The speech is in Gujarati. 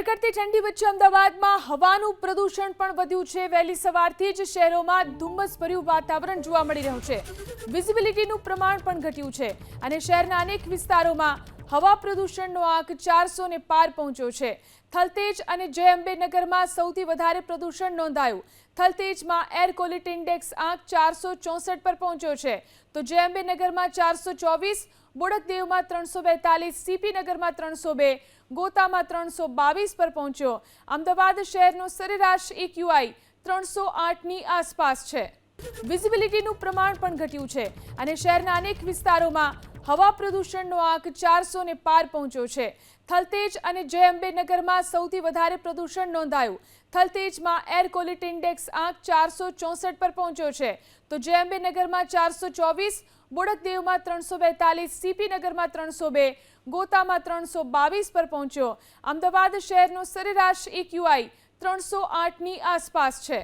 કડકડતી ઠંડી વચ્ચે અમદાવાદમાં હવાનું પ્રદૂષણ પણ વધ્યું છે. વહેલી સવારથી જ શહેરોમાં ધુમ્મસભર્યું વાતાવરણ જોવા મળી રહ્યું છે. વિઝિબિલિટીનું પ્રમાણ પણ ઘટ્યું છે અને શહેરના અનેક વિસ્તારોમાં હવા પ્રદૂષણનો આંક ચારસો ને પાર પહોંચ્યો છે. થલતેજ અને જય અંબેનગરમાં સૌથી વધારે પ્રદૂષણ નોંધાયું. થલતેજમાં એર ક્વોલિટી ઇન્ડેક્સ આંક ચારસો ચોસઠ પર પહોંચ્યો છે. તો જય અંબેનગરમાં ચારસો ચોવીસ, બોડકદેવમાં ત્રણસો બેતાલીસ સીપી નગરમાં ત્રણસો બે, ગોતામાં ત્રણસો બાવીસ પર પહોંચ્યો. અમદાવાદ શહેરનો સરેરાશ ઇક્યુઆઈ ત્રણસો આઠની આસપાસ છે. વિઝિબિલિટીનું પ્રમાણ પણ ઘટ્યું છે અને શહેરના અનેક વિસ્તારોમાં હવા પ્રદૂષણનો આંક ચારસો ને પાર પહોંચ્યો છે. થલતેજ અને જય અંબેનગરમાં સૌથી વધારે પ્રદૂષણ નોંધાયું. થલતેજમાં એર ક્વોલિટી ઇન્ડેક્સ આંક ચારસો ચોસઠ પર પહોંચ્યો છે. તો જય અંબેનગરમાં ચારસો ચોવીસ, બોડકદેવમાં ત્રણસો બેતાલીસ સીપી નગરમાં ત્રણસો બે, ગોતામાં ત્રણસો બાવીસ પર પહોંચ્યો. અમદાવાદ શહેરનો સરેરાશ ઇક્યુઆઈ ત્રણસો આઠની આસપાસ છે.